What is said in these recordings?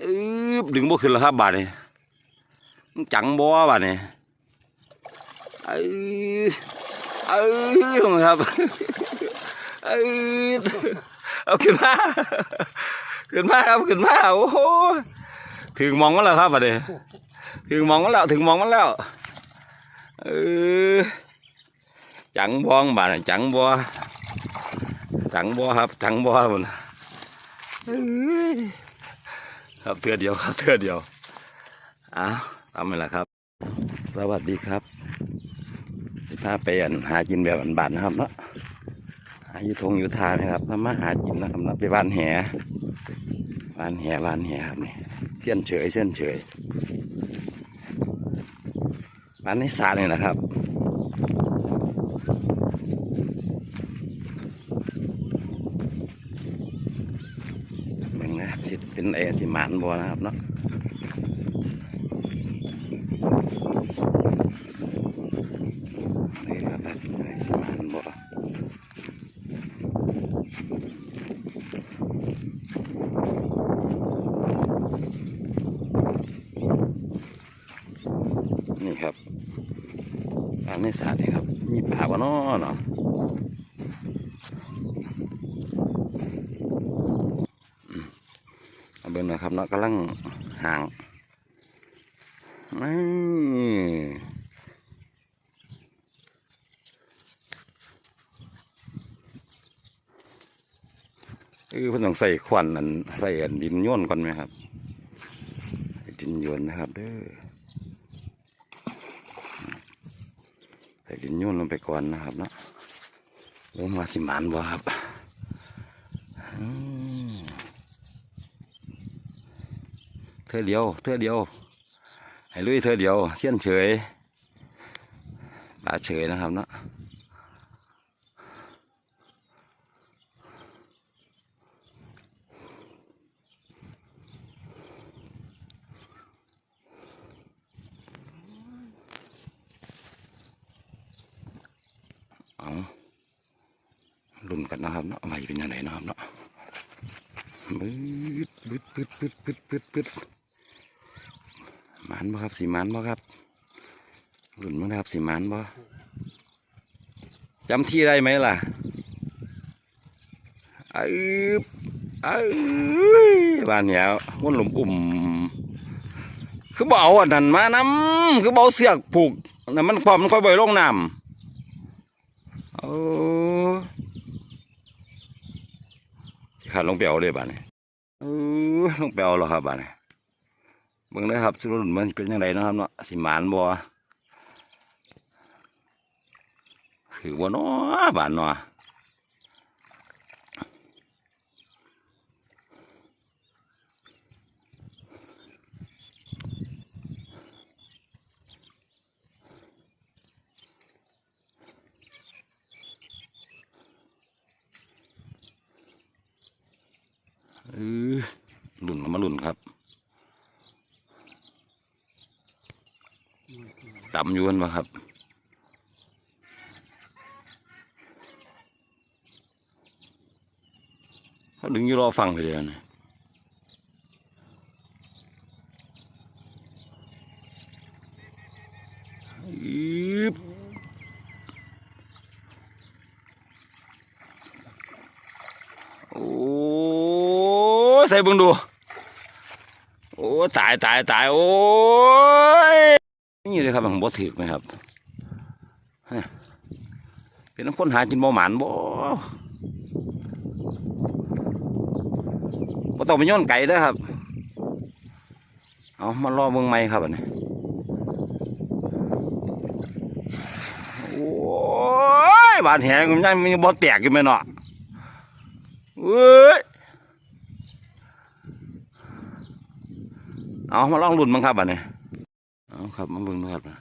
อ้ยดึงบ่ขึ้นแล้วครับบาดนี้มันจังบ่บาดนี้เอ้ยเอ้ยครับเอ้ยเอาขึ้นมาขึ้นมาครับขึ้นมาโอ้โหถึงมองมันแล้วครับบาดนี้ถึงมองมันแล้วถึงมองมันแล้วเออจังบ่บาดนี้จังบ่จังบ่ครับจังบ่มันเอ้ย ครับเทือเดียวครับเทือเดียวอ้าวทำไปละครับ สวัสดีครับถ้าไปอันหากินแบบบานๆนะครับเนาะหาอยู่ทงอยู่ทานะครับถ้ามาหากินนะครับเนาะไปบ้านแหบ้านแหบ้านแหครับนี่เส้นเฉยเส้นเฉยบ้านในสาเนี่ยนะครับ เบิ่งนะครับสิ เป็นไอ้สิหมานบัวนะครับเนาะนี่ครับไอ้สิหมานบัวนี่ครับอันนี้สาดนี่ครับ มีป่าวะเนาะเนาะ เอาเบิ่งนะครับเนาะกำลังห่างนี่เออเพิ่นต้องใส่ควันนั่นใส่อันดินโย่นก่อนไหมครับใส่ดินโยนนะครับเด้อใส่ดินโยนลงไปก่อนนะครับเนาะเริ่มาสิมานบ่ครับอืม เธอเดียวเธอเดียวให้ลุยเธอเดียวเสี้ยนเฉยปลาเฉยนะครับเนาะเอาลุ่นกันนะครับเนาะไม่เป็นยังไงนะครับเนาะบึดบึดบึดบึดบึดบึดบึดห มานบ่ครับสีมานบ่ครับ หลุนมั้งครับสีมานบ่จำที่ได้ไหมล่ะไอ้ไอ้บ้านเนี่ยวนหลุมอุ่ม คือเบาอันนั้นมานำคือเบาเสือกผูกนั่นมันความมันค่อยบ่อยลงน้ำเอาขาดลงไปเอาเลยบ้านนี้เออลงไปเอาแล้วครับบ้านนี้ เบิ่งเลยครับสุรุ่นมันเป็นยังไงนะครับเนาะสิหมานบ่คือบ่เนาะบานเนาะเออลุ่นมาหลุนครับ ต่ำอยวนมาครับเขาดึงอยู่รอฟังไปเลยนะอีบโอ้ใส่บิ่งดู โอ้ ตายตายตาย โอ้ย นี่เลยครับผมบ่ถือไหมครับเนี่ยเป็นน้ำคนหากินบ่หมานบ่บ่ต้องไปย้อนไก่ด้อครับ เอามารอเมืองใหม่ครับอันนี้โอ้ยบาดแหงผมยังมีบ่แตกอยู่ไหมเนาะเว้ยเอามาลองรุ่นมั้งครับอันนี้ ครับมาเบิ่งดูครับนะ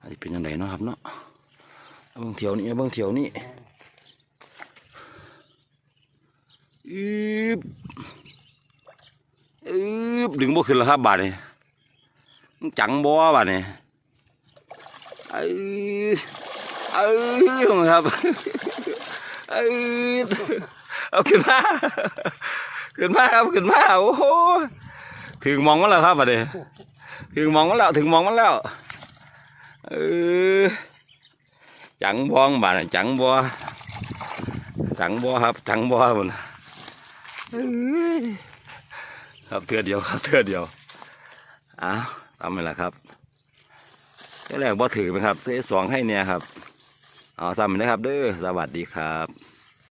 อาจจะเป็นยังไงเนาะครับเนาะเอาเบิ่งเที่ยวนี้เอาเบิ่งเที่ยวนี้อืบอืบดึงบ่ขึ้นแล้วครับบาดนี้มันจังบ่บาดนี้เอ้ยเอ้ยครับเอ้ยเอาขึ้นมาขึ้นมาครับขึ้นมาโอ้โหถึงมองมันแล้วครับบัดนี้ ถึงมองมันแล้วถึงมองมันแล้วเออจังบองบานจังบัวจังบัวครับจังบัวมันครับเทือเดียวครับเทือเดียวอ้าวทำไมล่ะครับแรกบ่ถือไหมครับเทสองให้เนี่ยครับเอาทำนะครับเด้อสวัสดีครับ